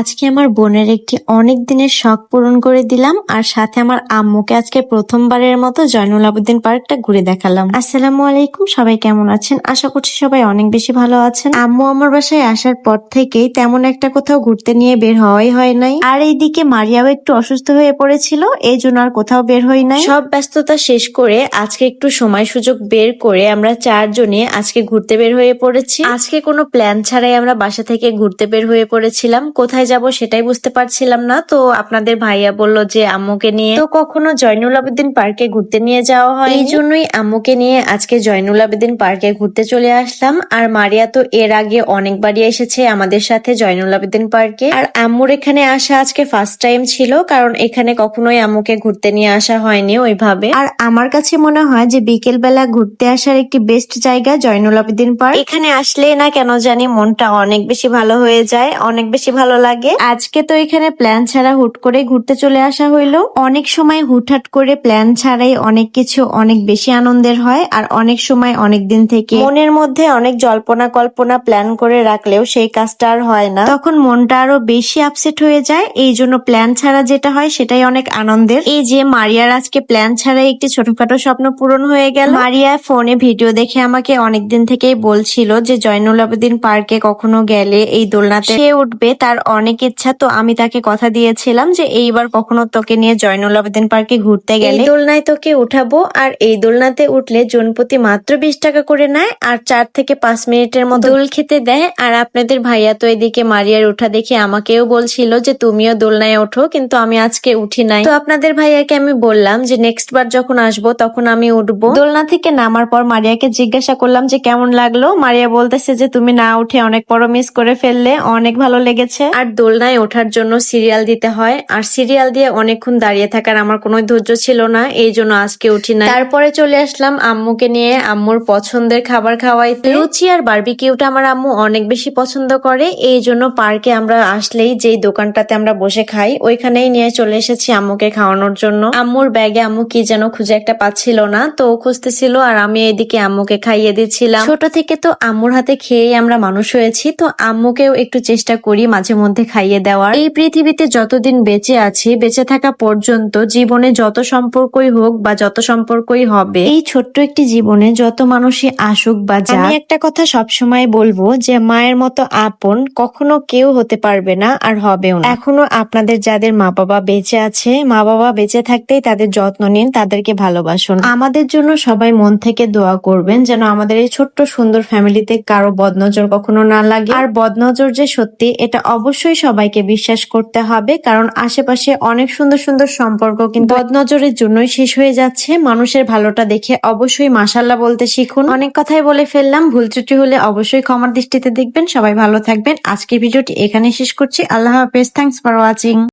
আজকে আমার বোনের একটি অনেক দিনের শখ পূরণ করে দিলাম, আর সাথে আমার আম্মুকে আজকে প্রথমবারের মতো জয়নুল আবেদিন পার্কটা ঘুরে দেখালাম। আসসালামু আলাইকুম, সবাই কেমন আছেন? আশা করছি সবাই অনেক বেশি ভালো আছেন। আম্মু আমার বাসায় আসার পর থেকেই তেমন একটা কোথাও ঘুরতে নিয়ে বের হওয়াই হয় নাই। আর এইদিকে মারিয়াও একটু অসুস্থ হয়ে পড়েছিল, এই জন্য আর কোথাও বের হই নাই। সব ব্যস্ততা শেষ করে আজকে একটু সময় সুযোগ বের করে আমরা চারজনে আজকে ঘুরতে বের হয়ে পড়েছি। আজকে কোনো প্ল্যান ছাড়াই আমরা বাসা থেকে ঘুরতে বের হয়ে পড়েছিলাম। কোথায় যাব সেটাই বুঝতে পারছিলাম না। তো আপনাদের ভাইয়া বলল যে আম্মুকে নিয়ে তো কখনো জয়নুল আবেদিন পার্কে ঘুরতে নিয়ে যাওয়া হয় এই জন্যই আম্মুকে নিয়ে আজকে জয়নুল আবেদিন পার্কে ঘুরতে চলে আসলাম। আর মারিয়া তো এর আগে অনেকবারই এসেছে আমাদের সাথে জয়নুল আবেদিন পার্কে। আর আম্মুর এখানে আসা আজকে ফার্স্ট টাইম ছিল, কারণ এখানে কখনোই আম্মুকে ঘুরতে নিয়ে আসা হয়নি ওইভাবে। আর আমার কাছে মনে হয় যে বিকেল বেলা ঘুরতে আসার একটি বেস্ট জায়গা জয়নুল আবেদিন পার্ক। এখানে আসলে না কেন জানি মনটা অনেক বেশি ভালো হয়ে যায়, অনেক বেশি ভালো লাগে। আজকে তো এখানে প্ল্যান ছাড়া হুট করে ঘুরতে চলে আসা হইল। অনেক সময় হুটহাট করে প্ল্যান ছাড়াই অনেক কিছু অনেক বেশি আনন্দের হয় আর অনেক সময় অনেক দিন থেকে মনের মধ্যে অনেক জল্পনা কল্পনা প্ল্যান করে রাখলেও সেই কাজটা আর হয় না। তখন মনটা আরও বেশি আপসেট হয়ে যায়। এই জন্য প্ল্যান ছাড়া যেটা হয় সেটাই অনেক আনন্দের। এই যে মারিয়ার আজকে প্ল্যান ছাড়াই একটি ছোটখাটো স্বপ্ন পূরণ হয়ে গেল। মারিয়া ফোনে ভিডিও দেখে আমাকে অনেকদিন থেকেই বলছিল যে জয়নুল আবেদিন পার্কে কখনো গেলে এই দোলনাতে সে উঠবে। তার অনেক ইচ্ছা তো আমি তাকে কথা দিয়েছিলাম যে এইবার কখনো তোকে নিয়ে জয়নুল আবেদিন পার্কে ঘুরতে গেলে। দোলনায় তোকে উঠাবো আর এই দোলনাতে উঠলে জনপ্রতি মাত্র বিশ টাকা করে নেয় আর চার থেকে পাঁচ মিনিটের মতো দোল খেতে দেয়। আর আপনাদের ভাইয়া তো এদিকে মারিয়ার উঠা দেখে আমাকেও বলছিল যে তুমিও দোলনায় ওঠো কিন্তু আমি আজকে উঠি নাই। তো আপনাদের ভাইয়াকে আমি বললাম যে নেক্সট বার যখন আসব তখন আমি উঠবো। দোলনা থেকে নামার পর মারিয়াকে জিজ্ঞাসা করলাম যে কেমন লাগল? মারিয়া বলতেছে যে তুমি না উঠে অনেক বড় মিস করে ফেললে অনেক ভালো লেগেছে। আর দোলনায় ওঠার জন্য সিরিয়াল দিতে হয়। আর সিরিয়াল দিয়ে অনেকক্ষণ দাঁড়িয়ে থাকার আমার কোনো ধৈর্য ছিল না, এই জন্য আজকে উঠি না তারপরে চলে আসলাম আম্মুকে নিয়ে আম্মুর পছন্দের খাবার খাওয়াইতে। লুচি আর বারবিকিউটা আমার আম্মু অনেক বেশি পছন্দ করে, এই জন্য পার্কে আমরা আসলেই যেই দোকানটাতে আমরা বসে খাই, ওইখানেই নিয়ে চলে এসেছি আম্মুকে খাওয়ানোর জন্য। আম্মুর ব্যাগে আম্মু কি যেন খুঁজে একটা পাচ্ছিল না, তো খুঁজতেছিল আর আমি এদিকে আম্মুকে খাইয়ে দিচ্ছিলাম। ছোট থেকে তো আম্মুর হাতে খেয়েই আমরা মানুষ হয়েছি, তো আম্মুকেও একটু চেষ্টা করি মাঝে মধ্যে খাইয়ে দেওয়ার। এই পৃথিবীতে যতদিন বেঁচে আছি, বেঁচে থাকা পর্যন্ত জীবনে যত সম্পর্কই হোক বা যত সম্পর্কই হবে, এই ছোট্ট একটি জীবনে যত মানুষই আসুক বা আমি একটা কথা সবসময় বলব যে, মায়ের মতো আপন কখনো কেউ হতে পারবে না আর হবেও না। এখনও আপনাদের যাদের মা বাবা বেঁচে আছে মা বাবা বেঁচে থাকতেই তাদের যত্ন নিন, তাদেরকে ভালোবাসুন। আমাদের জন্য সবাই মন থেকে দোয়া করবেন যেন আমাদের এই ছোট্ট সুন্দর ফ্যামিলিতে কারও বদনজর কখনো না লাগে। আর বদনজর যে সত্যি, এটা অবশ্যই সবাইকে বিশ্বাস করতে হবে, কারণ আশেপাশে অনেক সুন্দর সুন্দর সম্পর্ক কিন্তু বদনজরের জন্যই শেষ হয়ে যাচ্ছে। মানুষের ভালোটা দেখে অবশ্যই মাসাল্লাহ বলতে শিখুন। অনেক কথাই বলে ফেললাম, ভুল ত্রুটি হলে অবশ্যই ক্ষমার দৃষ্টিতে দেখবেন। সবাই ভালো থাকবেন। আজকের ভিডিওটি এখানে শেষ করছি। আল্লাহ হাফেজ। Thanks for watching